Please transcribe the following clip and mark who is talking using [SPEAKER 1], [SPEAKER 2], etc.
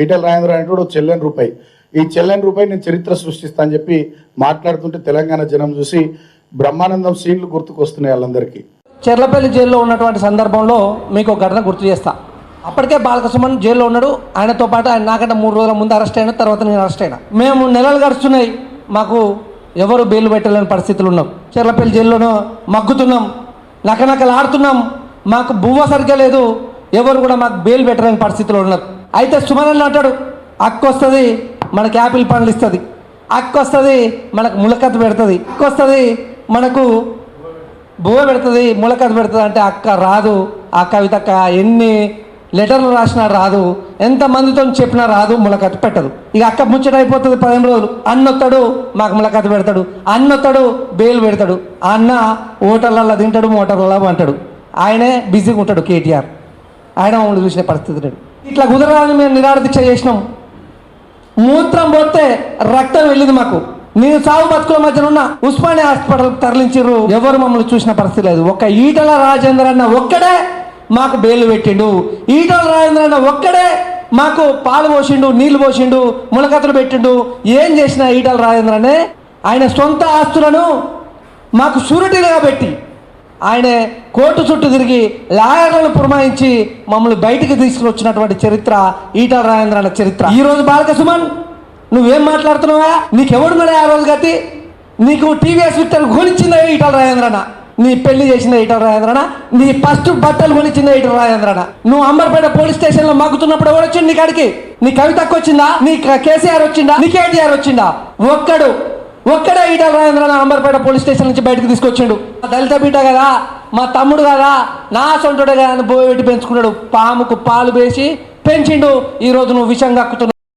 [SPEAKER 1] ఈటల రాజేంద్ర అంటే చెల్లెని రూపాయి. ఈ చెల్లెని రూపాయి నేను చరిత్ర సృష్టిస్తా అని చెప్పి మాట్లాడుతుంటే తెలంగాణ జనం చూసి బ్రహ్మానందం సీన్లు గుర్తుకొస్తున్నాయి వాళ్ళందరికీ.
[SPEAKER 2] చెర్లపల్లి జైల్లో ఉన్నటువంటి సందర్భంలో మీకు ఒక ఘటన గుర్తు చేస్తా. అప్పటికే బాలకృష్ణ జైల్లో ఉన్నాడు. ఆయనతో పాటు ఆయన నాకంటే మూడు రోజుల ముందు అరెస్ట్ అయిన తర్వాత నేను అరెస్ట్ అయినా. మేము నెలలు గడుస్తున్నాయి. మాకు ఎవరు బెయిల్ పెట్టలేని పరిస్థితులు ఉన్నాం. చెర్లపల్లి జైల్లోనూ మగ్గుతున్నాం. నకనకలు ఆడుతున్నాం మాకు బువ్వ సరిగ్గా లేదు. ఎవరు కూడా మాకు బెయిల్ పెట్టలేని పరిస్థితులు ఉన్నారు. అయితే సుమనల్ని అంటాడు అక్క వస్తుంది మనకి యాపిల్ పండ్లు ఇస్తుంది. అక్క వస్తుంది మనకు ములకత్ పెడుతుంది. అక్క వస్తుంది మనకు బువ్వ పెడుతుంది ములకత పెడుతుంది అంటే అక్క రాదు. ఆ కవితక్క ఎన్ని లెటర్లు రాసినా రాదు. ఎంతమందితో చెప్పినా రాదు ములకత పెట్టదు. ఇక అక్క ముచ్చట అయిపోతుంది పదిహేను రోజులు. అన్నొత్తాడు మాకు ములకత పెడతాడు. అన్నొత్తాడు బేలు పెడతాడు. ఆ అన్న హోటళ్ళల్లో తింటాడు మోటార్లలో అంటాడు ఆయనే బిజీగా ఉంటాడు కేటీఆర్. ఆయన మమ్మల్ని చూసిన పరిస్థితి ఇట్లా కుదరాలని మేము నిరాడ దీక్ష చేసినాం. మూత్రం పోతే రక్తం వెళ్ళింది మాకు. నేను సాగు బతుకుల మధ్యన ఉన్న ఉస్మానియా హాస్పిటల్ తరలించారు ఎవరు మమ్మల్ని చూసిన పరిస్థితి లేదు. ఒక్క ఈటల రాజేంద్ర అన్న ఒక్కడే మాకు బెయిల్ పెట్టిండు. ఈటల రాజేంద్ర అన్న ఒక్కడే మాకు పాలు పోసిండు నీళ్ళు పోసిండు ములకత్తలు పెట్టిండు. ఏం చేసిన ఈటల రాజేంద్రనే ఆయన సొంత ఆస్తులను మాకు షూరిటీలుగా పెట్టి ఆయన కోర్టు చుట్టూ తిరిగి లాయర్లను పురమాయించి మమ్మల్ని బయటికి తీసుకువచ్చినటువంటి చరిత్ర ఈటల రాజేంద్ర అన్న చరిత్ర. ఈ రోజు బాలక సుమన్ నువ్వేం మాట్లాడుతున్నావా? నీకెవడున్నాడే ఆ రోజు గతి? నీకు టీవీఎస్ విక్టర్ కొనిచ్చిందా ఈటల రాజేంద్రన నీ పెళ్ళి చేసిన ఈటల రాజేంద్రన నీ ఫస్ట్ బట్టలు కొనిచ్చిందా ఈటల రాజేంద్రన నువ్వు అంబర్పేట పోలీస్ స్టేషన్లో మగ్గుతున్నప్పుడు ఎవరు నీ కాడికి? నీ కవితకు వచ్చిందా? నీ కేసీఆర్ వచ్చిందా నీ కేటీఆర్ వచ్చిందా ఒక్కడు ఒక్కడే ఈటల రాజేంద్ర అంబర్పేట పోలీస్ స్టేషన్ నుంచి బయటకు తీసుకొచ్చిండు. దళిత బీట కదా మా తమ్ముడు కదా నా సొంటుడే కదా అని బోయ పెట్టి పెంచుకున్నాడు. పాముకు పాలు వేసి పెంచిండు. ఈ నువ్వు విషం కక్కుతున్నావు.